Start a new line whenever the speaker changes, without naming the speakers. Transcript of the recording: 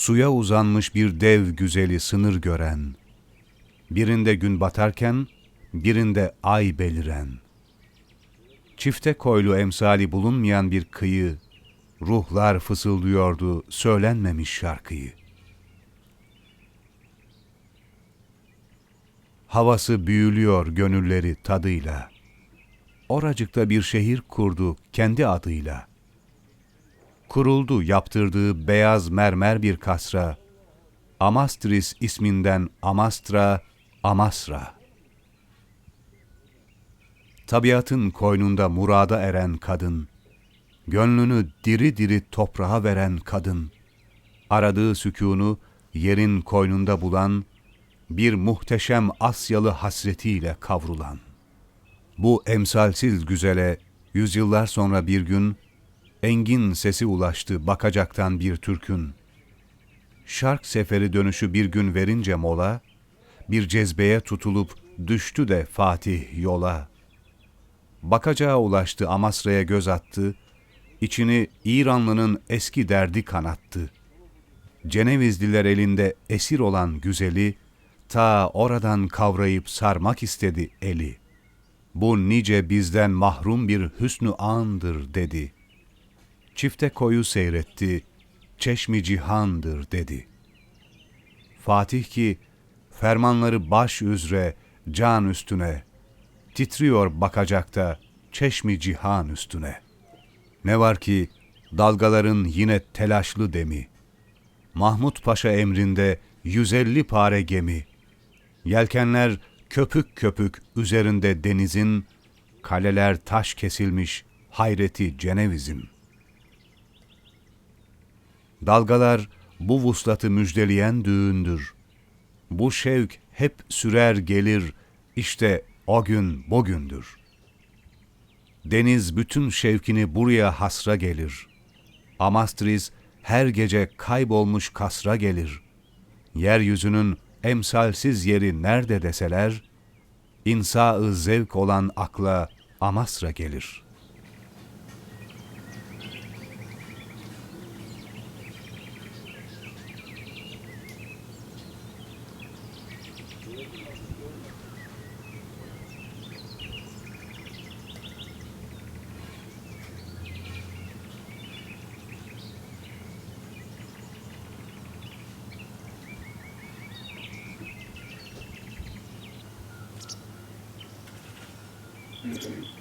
suya uzanmış bir dev güzeli sınır gören, birinde gün batarken, birinde ay beliren, çifte koylu emsali bulunmayan bir kıyı, ruhlar fısıldıyordu söylenmemiş şarkıyı. Havası büyülüyor gönülleri tadıyla. Oracıkta bir şehir kurdu kendi adıyla. Kuruldu yaptırdığı beyaz mermer bir kasra. Amastris isminden Amastra, Amasra. Tabiatın koynunda murada eren kadın, gönlünü diri diri toprağa veren kadın, aradığı sükûnu yerin koynunda bulan, bir muhteşem Asyalı hasretiyle kavrulan. Bu emsalsiz güzele yüzyıllar sonra bir gün engin sesi ulaştı bakacaktan bir Türk'ün. Şark seferi dönüşü bir gün verince mola, bir cezbeye tutulup düştü de Fatih yola. Bakacağa ulaştı Amasra'ya göz attı, içini İranlı'nın eski derdi kanattı. Cenevizliler elinde esir olan güzeli, ta oradan kavrayıp sarmak istedi eli. Bu nice bizden mahrum bir hüsnü andır dedi. Çifte koyu seyretti, çeşmi cihandır dedi. Fatih ki fermanları baş üzre, can üstüne, titriyor bakacakta çeşmi cihan üstüne. Ne var ki dalgaların yine telaşlı demi. Mahmut Paşa emrinde 150 pare gemi. Yelkenler köpük köpük üzerinde denizin, kaleler taş kesilmiş hayreti Ceneviz'in. Dalgalar bu vuslatı müjdeleyen düğündür. Bu şevk hep sürer gelir, işte o gün bugündür. Deniz bütün şevkini buraya hasra gelir. Amastris her gece kaybolmuş kasra gelir. Yeryüzünün emsalsiz yeri nerede deseler, insa-ı zevk olan akla Amasra gelir.
Mm-hmm.